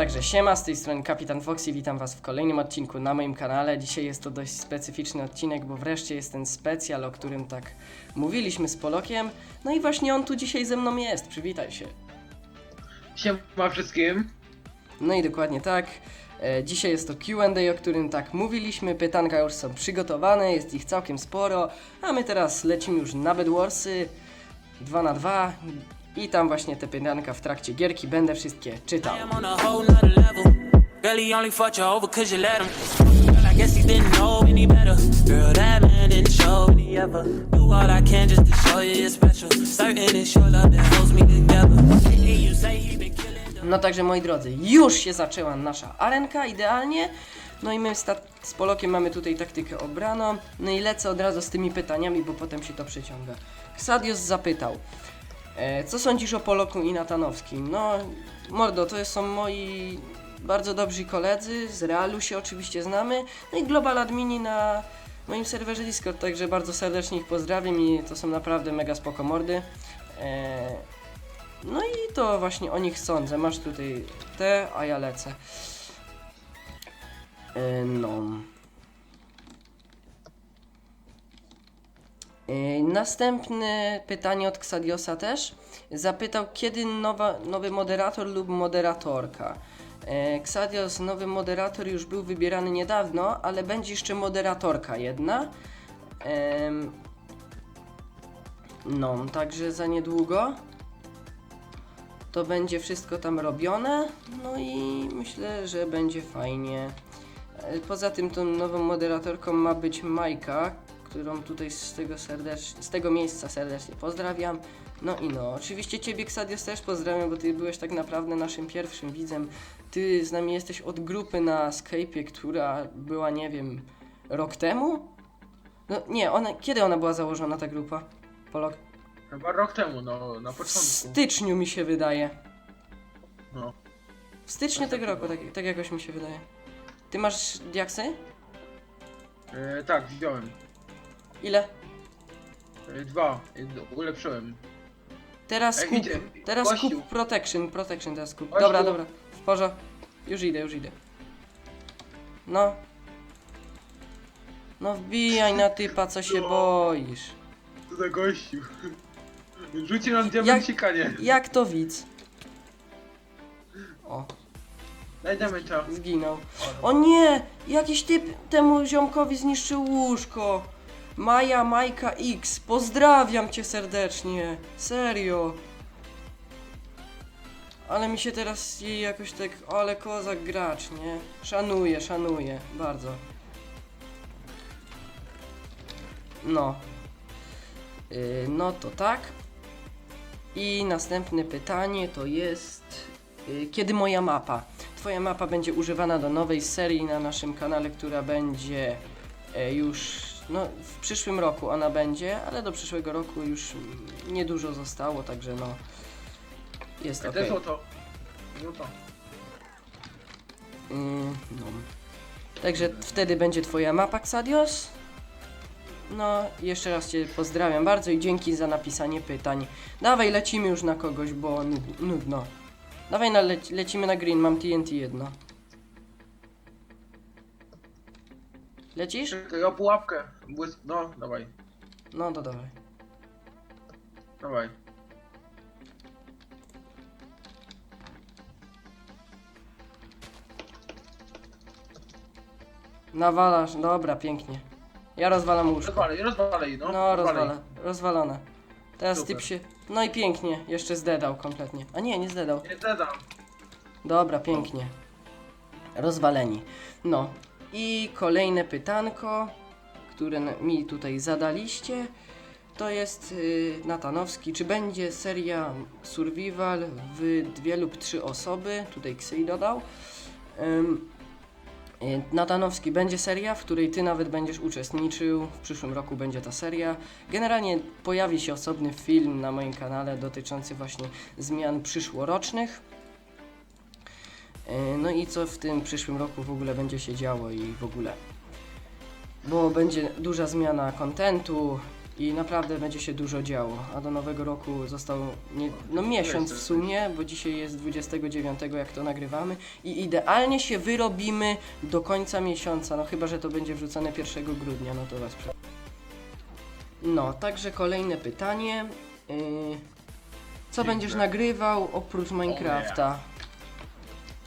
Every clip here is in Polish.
także siema, z tej strony Kapitan Foxy, witam was w kolejnym odcinku na moim kanale. Dzisiaj jest to dość specyficzny odcinek, bo wreszcie jest ten specjal, o którym tak mówiliśmy z Polokiem. No i właśnie on tu dzisiaj ze mną jest, przywitaj się. Siema wszystkim. No i dokładnie tak. E, dzisiaj jest to Q&A, o którym tak mówiliśmy, pytanka już są przygotowane, jest ich całkiem sporo, a my teraz lecimy już na Bedwarsy 2 na 2 i tam właśnie te pytanka w trakcie gierki będę wszystkie czytał. No także moi drodzy, już się zaczęła nasza arenka idealnie. No i my z, Polokiem mamy tutaj taktykę obraną. No i lecę od razu z tymi pytaniami, bo potem się to przeciąga. Ksadios zapytał, e, co sądzisz o Poloku i Natanowskim? No, mordo, to są moi bardzo dobrzy koledzy, z Realu się oczywiście znamy. No i Global Admini na moim serwerze Discord, także bardzo serdecznie ich pozdrawiam i to są naprawdę mega spoko mordy. E, no i to właśnie o nich sądzę. Masz tutaj te, a ja lecę. E, No. Następne pytanie od Xadiosa też. Zapytał, kiedy nowa, nowy moderator lub moderatorka. E, Xadios, nowy moderator już był wybierany niedawno, ale będzie jeszcze moderatorka jedna. No, także za niedługo to będzie wszystko tam robione. No i myślę, że będzie fajnie. E, Poza tym tą nową moderatorką ma być Majka, którą tutaj z tego, serdecz- z tego miejsca serdecznie pozdrawiam. No i no, oczywiście Ciebie Ksadios też pozdrawiam, bo Ty byłeś tak naprawdę naszym pierwszym widzem. Ty z nami jesteś od grupy na Skype'ie, która była, nie wiem, rok temu? No nie, ona, kiedy ona była założona, ta grupa? Polok? Chyba rok temu, no, na W początku. styczniu mi się wydaje. No. W styczniu tego roku, tak, tak jakoś mi się wydaje. Ty masz diaksy? E, tak, wziąłem. Ile? E, dwa. E, d- ulepszyłem. Teraz Ej, kup. idzie. Teraz Gościu. kup protection, protection teraz kup. Gościu. Dobra, dobra. W porze. Już idę, już idę. No. No wbijaj na typa, co się No. boisz. Co za gościu. Rzuci nam diamencika, nie? Jak to widz? O, Daj diamenta. zginął. O nie! Jakiś typ temu ziomkowi zniszczył łóżko. Maja Majka X, pozdrawiam cię serdecznie. Serio. Ale mi się teraz jej jakoś tak, ale kozak gracz, nie? Szanuję, szanuję, bardzo. No. Yy, no to tak. I następne pytanie to jest, yy, kiedy moja mapa? Twoja mapa będzie używana do nowej serii na naszym kanale, która będzie e, już, no w przyszłym roku ona będzie, ale do przyszłego roku już niedużo zostało, także no jest ok. to jest oto. No to. Mm, no. Także wtedy będzie twoja mapa Xadios. No, jeszcze raz Cię pozdrawiam bardzo i dzięki za napisanie pytań. Dawaj, lecimy już na kogoś, bo nud- nudno. Dawaj, na lec lecimy na green, mam TNT jedno. Lecisz? Czekaj, o pułapkę. Błys... No, dawaj. No to dawaj. Dawaj. Nawalasz, dobra, pięknie. Ja rozwalam łóżko. Rozwalej, rozwalej, no. No, rozwala, rozwalone. Teraz Super. typ się... No i pięknie, jeszcze zdedał kompletnie. A nie, nie zdedał. Nie zadam. Dobra, pięknie. Rozwaleni. No. I kolejne pytanko, które mi tutaj zadaliście, to jest yy, Natanowski. Czy będzie seria Survival w dwie lub trzy osoby? Tutaj Ksej dodał. Yy, Natanowski, będzie seria, w której ty nawet będziesz uczestniczył. W przyszłym roku będzie ta seria. Generalnie pojawi się osobny film na moim kanale dotyczący właśnie zmian przyszłorocznych. E, No i co w tym przyszłym roku w ogóle będzie się działo i w ogóle. Bo będzie duża zmiana kontentu i naprawdę będzie się dużo działo. A do nowego roku został nie, no miesiąc w sumie, bo dzisiaj jest 29 jak to nagrywamy i idealnie się wyrobimy do końca miesiąca, no chyba, że to będzie wrzucone 1 grudnia, no to was prze... No, także kolejne pytanie. Yy, co będziesz nagrywał oprócz Minecrafta?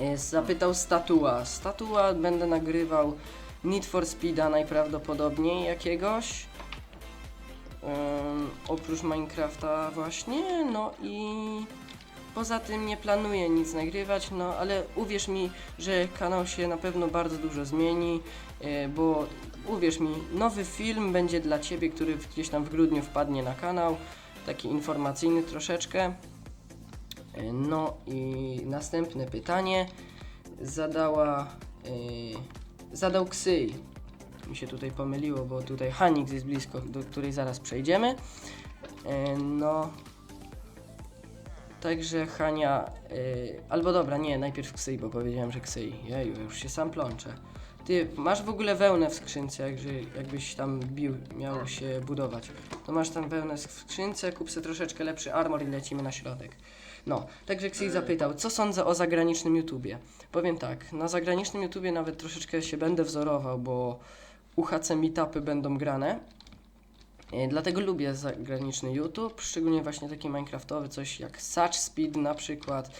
Yy, Zapytał Statua. Statua będę nagrywał Need for Speeda najprawdopodobniej jakiegoś. Ym, oprócz Minecrafta właśnie, no i poza tym nie planuję nic nagrywać, no ale uwierz mi, że kanał się na pewno bardzo dużo zmieni, yy, bo uwierz mi, nowy film będzie dla Ciebie, który gdzieś tam w grudniu wpadnie na kanał, taki informacyjny troszeczkę. No i następne pytanie zadała, yy, zadał Ksyj mi się tutaj pomyliło, bo tutaj Hanix jest blisko, do której zaraz przejdziemy. E, No. Także Hania. e, albo dobra, nie, najpierw Ksyj, bo powiedziałem, że Ksyj. Jeju, już się sam plączę. Ty masz w ogóle wełnę w skrzynce, jakże, jakbyś tam bił, miał się budować. To masz tam wełnę w skrzynce, kup sobie troszeczkę lepszy armor i lecimy na środek. No, także Ksyj zapytał, co sądzę o zagranicznym YouTubie? Powiem tak, na zagranicznym YouTubie nawet troszeczkę się będę wzorował, bo UHC meetupy będą grane. E, Dlatego lubię zagraniczny YouTube, szczególnie właśnie taki minecraftowy, coś jak Such Speed na przykład,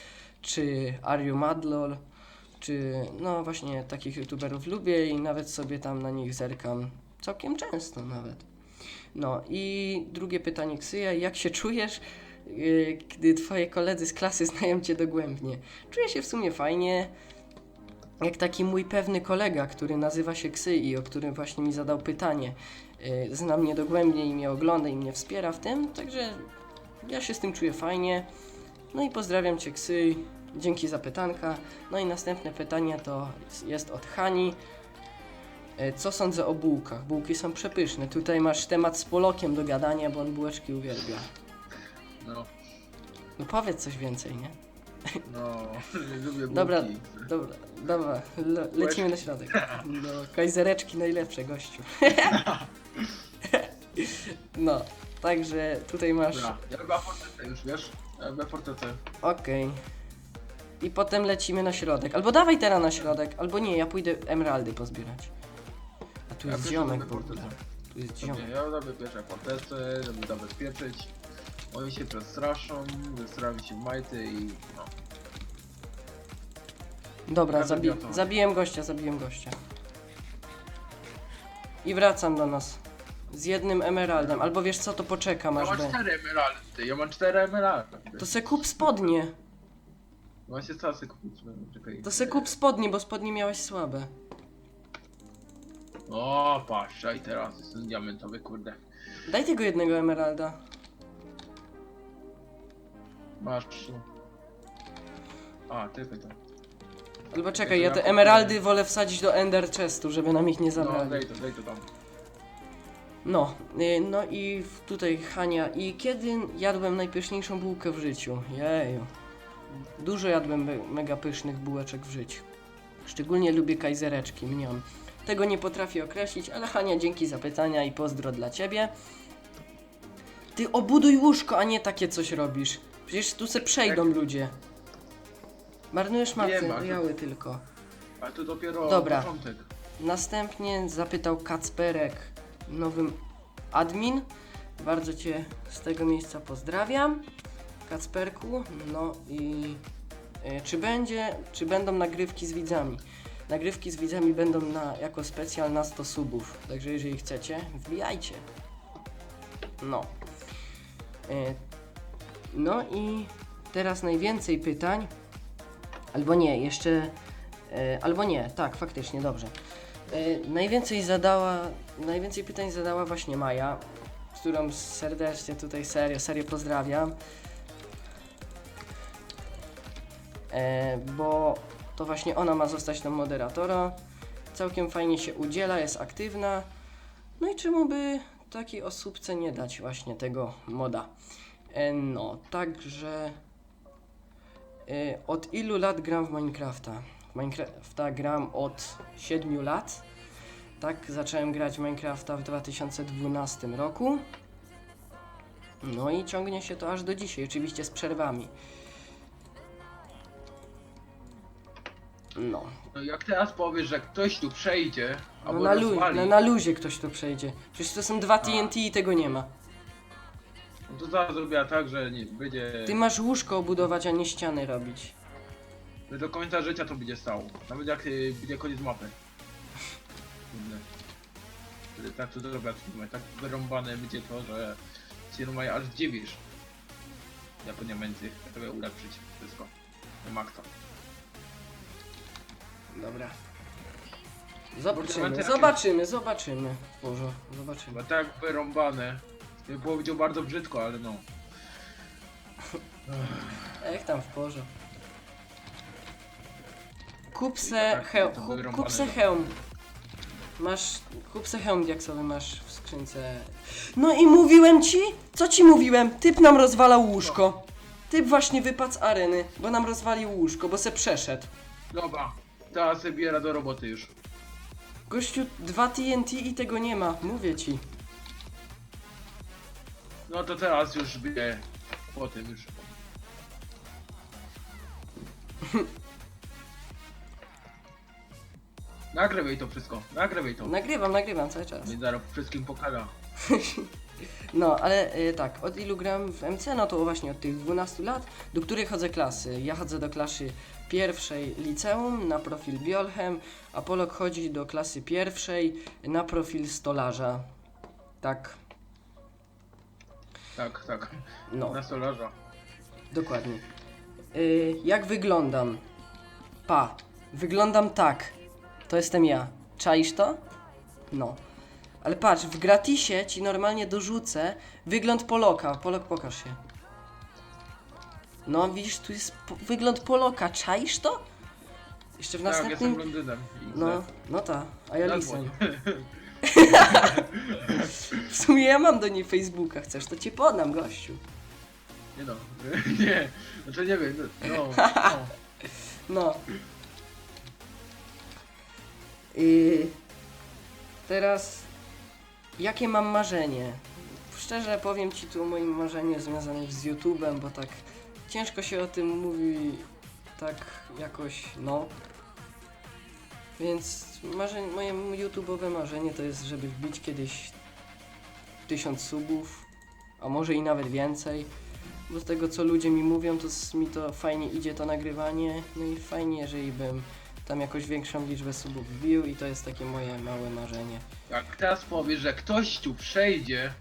czy Are You Madlol, czy no właśnie takich youtuberów lubię i nawet sobie tam na nich zerkam całkiem często nawet. No i drugie pytanie Ksyja, jak się czujesz, gdy twoi koledzy z klasy znają cię dogłębnie? Czuję się w sumie fajnie, jak taki mój pewny kolega, który nazywa się Ksy i o którym właśnie mi zadał pytanie. Yy, zna mnie dogłębnie i mnie ogląda i mnie wspiera w tym, także ja się z tym czuję fajnie. No i pozdrawiam Cię Ksy, dzięki za pytanka. No i następne pytanie to jest od Hani. Yy, Co sądzę o bułkach? Bułki są przepyszne. Tutaj masz temat z Polokiem do gadania, bo on bułeczki uwielbia. No, No powiedz coś więcej, nie? no, lubię bułki. Dobra, dobra, dobra, le, lecimy na środek. No, kajzereczki najlepsze, gościu. No, także tutaj masz, Dobra, ja chyba fortecę już, wiesz? Ja chyba fortecę. okej. I potem lecimy na środek. Albo dawaj teraz na środek, albo nie, ja pójdę emeraldy pozbierać. A tu Ja jest ziomek robię w ogóle. fortecę. Tu jest ziomek. ja robię pierwsze fortecę, żeby zabezpieczyć. Oni się przestraszą, wystrawi się w majty i no. Dobra, Ja zabi to. zabiłem gościa, zabiłem gościa. I wracam do nas. Z jednym emeraldem. Albo wiesz co, to poczekam Ja aż mam cztery emeraldy, ja mam cztery emeraldy. To se kup spodnie. Właśnie co sobie kupić? No, Czekaj. To se kup spodnie, bo spodnie miałeś słabe. O, patrz, a i teraz jest ten diamentowy, kurde. Daj tego jednego emeralda. Masz. A, ty pytam. Albo czekaj, ja te emeraldy wolę wsadzić do Ender Chestu, żeby nam ich nie No, zabrali. daj to, daj to tam. No, y, no i w- tutaj Hania. I kiedy jadłem najpyszniejszą bułkę w życiu? Jeju. Dużo jadłem me- mega pysznych bułeczek w życiu. Szczególnie lubię kajzereczki, mniam. Tego nie potrafię określić, ale Hania, dzięki za pytania i pozdro dla ciebie. Ty obuduj łóżko, a nie takie coś robisz. Przecież tu se przejdą ludzie. Marnujesz to- materiały tylko. Ale to dopiero Dobra. początek. Następnie zapytał Kacperek, nowym admin. Bardzo Cię z tego miejsca pozdrawiam. Kacperku, no i e, czy będzie, czy będą nagrywki z widzami? Nagrywki z widzami będą na, jako specjal na 100 subów, także jeżeli chcecie, wbijajcie. No. E, no i teraz najwięcej pytań. Albo nie, jeszcze. E, albo nie, tak, faktycznie, dobrze. E, najwięcej zadała, najwięcej pytań zadała właśnie Maja, którą serdecznie tutaj serio, serio pozdrawiam. E, bo to właśnie ona ma zostać tą moderatorą. Całkiem fajnie się udziela, jest aktywna. No i czemu by takiej osóbce nie dać właśnie tego moda? No, także e, od ilu lat gram w Minecrafta? W Minecrafta gram od 7 lat. Tak, zacząłem grać w Minecrafta w 2012 roku. No i ciągnie się to aż do dzisiaj, oczywiście z przerwami. No, No jak teraz powiesz, że ktoś tu przejdzie, no albo na, lu- rozwali, na, na luzie ktoś tu przejdzie. Przecież to są dwa TNT i tego nie ma. No to zaraz zrobiła tak, że nie będzie... Ty masz łóżko obudować, a nie ściany robić. że do końca życia to będzie stało. Nawet jak y, będzie koniec mapy. Kurde. Wtedy Tak to zrobię, filmy. tak wyrąbane będzie to, że się normalnie aż zdziwisz. Ja po niemęcy, żeby ulepszyć wszystko. Na maksa. Dobra. Zobaczymy, zobaczymy, zobaczymy. Boże, zobaczymy. Chyba tak wyrąbane. Ja powiedział bardzo brzydko, ale no. Jak tam w porze. Kup se, Tak, hełm, to kup, wyrąbane kup se to. hełm. Masz, kup se hełm diaksowy masz w skrzynce. No i mówiłem ci? Co ci mówiłem? Typ nam rozwalał łóżko. Typ właśnie wypadł z areny, bo nam rozwalił łóżko, bo se przeszedł. Dobra, teraz się biera do roboty już. Gościu, dwa TNT i tego nie ma, mówię ci. No to teraz już bie po tym już. Nagrywaj to wszystko, nagrywaj to. Nagrywam, nagrywam cały czas. Więc zaraz wszystkim pokażę. No, ale y, tak, od ilu gram w MC? No to właśnie od tych 12 lat, do której chodzę klasy. Ja chodzę do klasy pierwszej liceum na profil Biolchem, a Polok chodzi do klasy pierwszej na profil stolarza. Tak, Tak, tak. no, Na stolarza. dokładnie. Y, jak wyglądam? Pa, wyglądam tak. To jestem ja. Czaisz to? No. Ale patrz, w gratisie ci normalnie dorzucę wygląd Poloka. Polok, pokaż się. No, widzisz, tu jest po wygląd Poloka. Czaisz to? Jeszcze w Tak, jestem następnym... blondynem. I No, no. ta, a ja lisem. Zadzwoń. W sumie ja mam do niej Facebooka. Chcesz, to ci podam, gościu. Nie no, nie. Znaczy nie wiem, no. no, no. I teraz, jakie mam marzenie? Szczerze powiem Ci tu o moim marzeniu związanym z YouTube'em, bo tak ciężko się o tym mówi tak jakoś, no. Więc marzeń, moje YouTube'owe marzenie to jest, żeby wbić kiedyś tysiąc subów, a może i nawet więcej. Bo z tego co ludzie mi mówią, to mi to fajnie idzie to nagrywanie. No i fajnie, jeżeli bym tam jakoś większą liczbę subów wbił i to jest takie moje małe marzenie. Jak teraz powiesz, że ktoś tu przejdzie,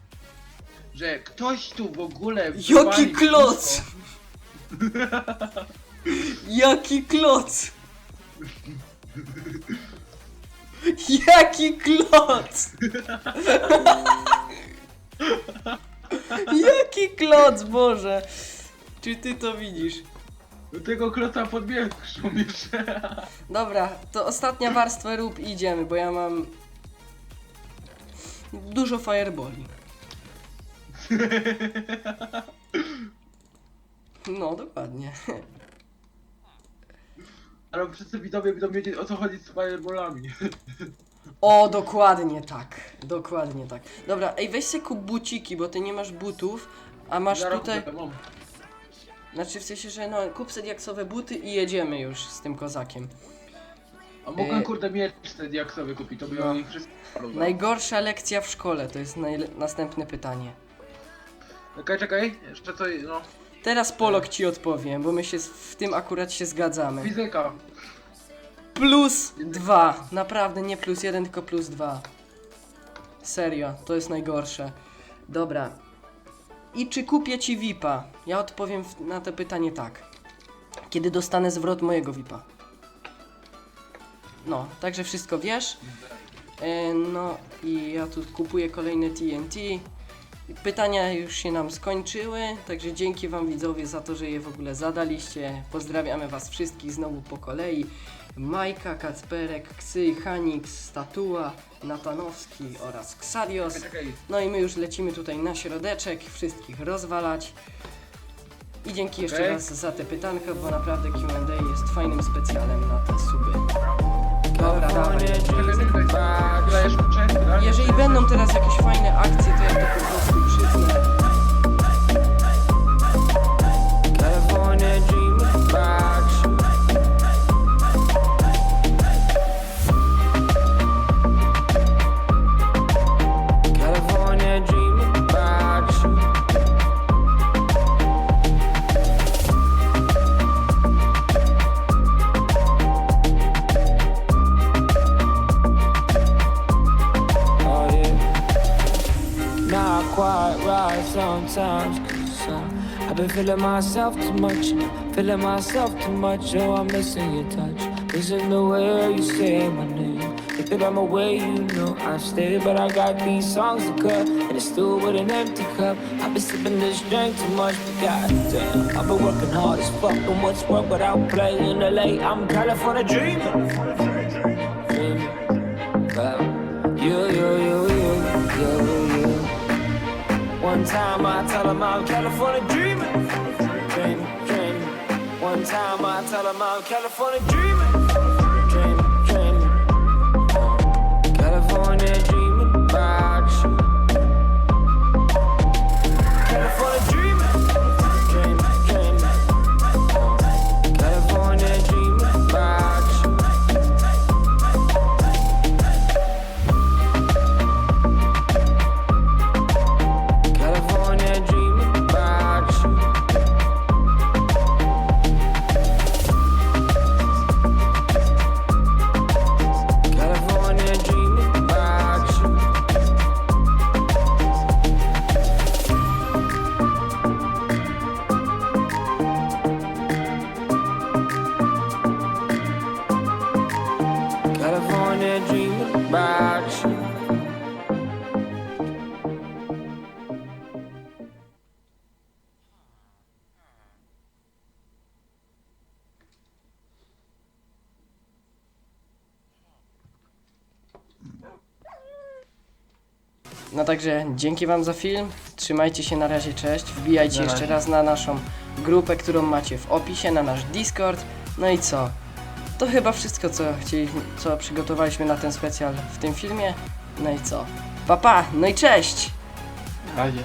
że ktoś tu w ogóle... Jaki wywali kloc! Jaki kloc! Jaki kloc! Jaki kloc, Boże! Czy ty to widzisz? Do tego kloca podbiegł jeszcze. Dobra, to ostatnia warstwa rób i idziemy, bo ja mam dużo fireballi. No, dokładnie. Ale wszyscy widzowie będą wiedzieć o co chodzi z fireballami. O, dokładnie tak. Dokładnie tak. Dobra, ej, weź sobie kup buciki, bo ty nie masz butów, a masz Zaraz tutaj... mam. Znaczy w sensie, że no, kup sobie diaksowe buty i jedziemy już z tym kozakiem. A mogłem E, kurde mieć te diaksowe kupić, to by no. rozdał. Najgorsza lekcja w szkole, to jest najle- następne pytanie. Czekaj, czekaj, jeszcze co, no. Teraz Polok ci odpowiem, bo my się z- w tym akurat się zgadzamy. Fizyka. Plus dwa. Naprawdę nie plus jeden, tylko plus dwa. Serio, to jest najgorsze. Dobra. I czy kupię ci VIPa? Ja odpowiem w- na to pytanie tak. Kiedy dostanę zwrot mojego VIPa? No, także wszystko wiesz. E, no i ja tu kupuję kolejne TNT. Pytania już się nam skończyły, także dzięki Wam widzowie za to, że je w ogóle zadaliście. Pozdrawiamy Was wszystkich znowu po kolei. Majka, Kacperek, Ksy, Hanix, Statua, Natanowski oraz Ksadios. No i my już lecimy tutaj na środeczek, wszystkich rozwalać. I dzięki jeszcze raz za te pytanka, bo naprawdę Q&A jest fajnym specjalem na te suby. Dobra, dawaj. Jeżeli będą teraz jakieś fajne akcje, to ja to po prostu feeling myself too much, feeling myself too much. Oh, I'm missing your touch, missing the way you say my name. If that I'm away, you know I stay, but I got these songs to cut, and it's still with an empty cup. I've been sipping this drink too much, but goddamn, I've been working hard as fuck. And what's work without playing the late? I'm California dreaming. dreaming. One time I tell 'em I'm California dreaming, time I tell 'em I'm California dreaming, No także dzięki wam za film. Trzymajcie się na razie, cześć. Wbijajcie Na jeszcze razie. raz na naszą grupę, którą macie w opisie, na nasz Discord. No i co? To chyba wszystko, co chcieliśmy, co przygotowaliśmy na ten specjal w tym filmie. No i co? Papa, pa, no i cześć! Razie.